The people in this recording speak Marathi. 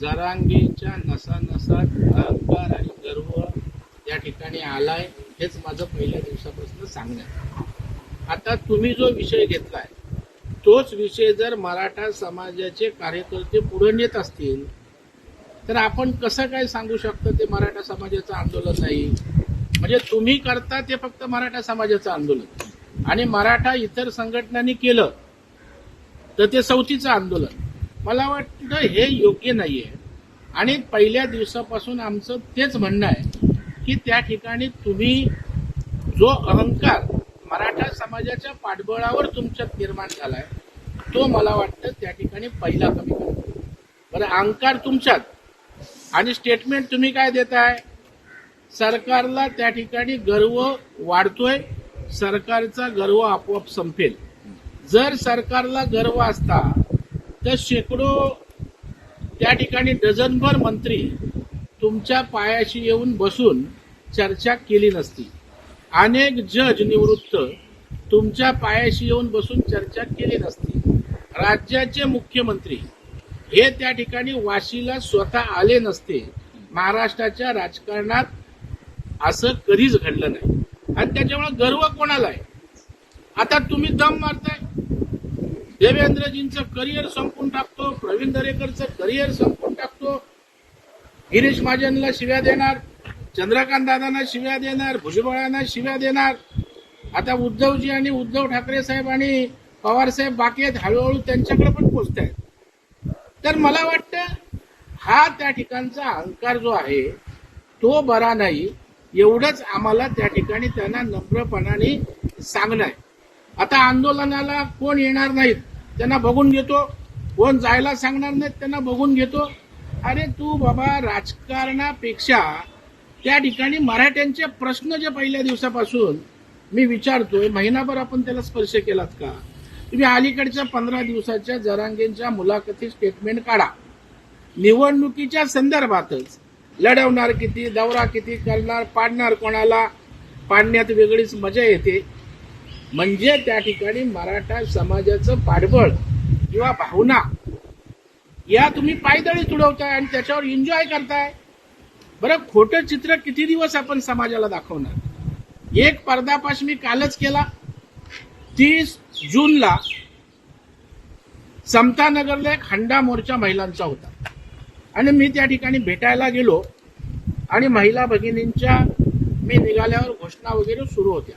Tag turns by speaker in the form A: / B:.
A: जरांगेच्या नसानसा अहंकार आणि गर्व त्या ठिकाणी आलाय हेच माझं पहिल्या दिवसापासून सांगणं आता तुम्ही जो विषय घेतलाय तोच विषय जर मराठा समाजाचे कार्यकर्ते पुढे नेत असतील तर आपण कसं काय सांगू शकतो ते मराठा समाजाचं आंदोलन नाही? म्हणजे तुम्ही करता ते फक्त मराठा समाजाचं आंदोलन. आणि मराठा इतर संघटनांनी केलं तर ते सवतीचं आंदोलन. मला वाटतं हे योग्य नाही आहे आणि पहिल्या दिवसापासून आमचं तेच म्हणणं आहे की त्या ठिकाणी तुम्ही जो अहंकार मराठा समाजाच्या पाठबळावर तुमच्यात निर्माण झालाय तो मला वाटतं त्या ठिकाणी पहिला कमी करा. बरं अहंकार तुमच्यात. आणि स्टेटमेंट तुम्ही काय देताय? सरकारला त्या ठिकाणी गर्व वाढतोय सरकारचा गर्व आपोआप संपेल. जर सरकारला गर्व असता तर शेकडो त्या ठिकाणी डझनभर मंत्री तुमच्या पायाशी येऊन बसून चर्चा केली नसती. अनेक जज निवृत्त तुमच्या पायाशी येऊन बसून चर्चा केली नसती. राज्याचे मुख्यमंत्री हे त्या ठिकाणी वाशीला स्वतः आले नसते. महाराष्ट्राच्या राजकारणात असं कधीच घडलं नाही. आणि त्याच्यामुळे गर्व कोणाला आहे? आता तुम्ही दम मारताय. देवेंद्रजींचं करिअर संपून टाकतो प्रवीण दरेकरचं करिअर संपून टाकतो. गिरीश महाजनला शिव्या देणार चंद्रकांत दादांना शिव्या देणार भुजबळांना शिव्या देणार. आता उद्धवजी आणि उद्धव ठाकरे साहेब आणि पवारसाहेब बाकी आहेत हळूहळू त्यांच्याकडे पण पोचत आहेत. तर मला वाटतं हा त्या ठिकाणचा अहंकार जो आहे तो बरा नाही. एवढंच आम्हाला त्या ठिकाणी त्यांना नम्रपणाने सांगणं आहे. आता आंदोलनाला कोण येणार नाहीत? त्यांना बघून घेतो. कोण जायला सांगणार नाहीत त्यांना बघून घेतो. अरे तू बाबा राजकारणापेक्षा त्या ठिकाणी मराठ्यांचे प्रश्न जे पहिल्या दिवसापासून मी विचारतोय महिनाभर आपण त्याला स्पर्श केलात का? तुम्ही अलीकडच्या पंधरा दिवसाच्या जरांगेंच्या मुलाखती स्टेटमेंट काढा. निवडणुकीच्या संदर्भातच लढवणार किती दौरा किती करणार पाडणार कोणाला? पाडण्यात वेगळीच मजा येते. म्हणजे त्या ठिकाणी मराठा समाजाचं पाठबळ किंवा भावना या तुम्ही पायदळी तुडवताय आणि त्याच्यावर एन्जॉय करताय. बरं खोटं चित्र किती दिवस आपण समाजाला दाखवणार? एक पर्दापाश मी कालच केला. तीस जूनला समतानगरला एक हंडा मोर्चा महिलांचा होता. आणि मी त्या ठिकाणी भेटायला गेलो आणि महिला भगिनींच्या मी निघाल्यावर घोषणा वगैरे सुरू होत्या.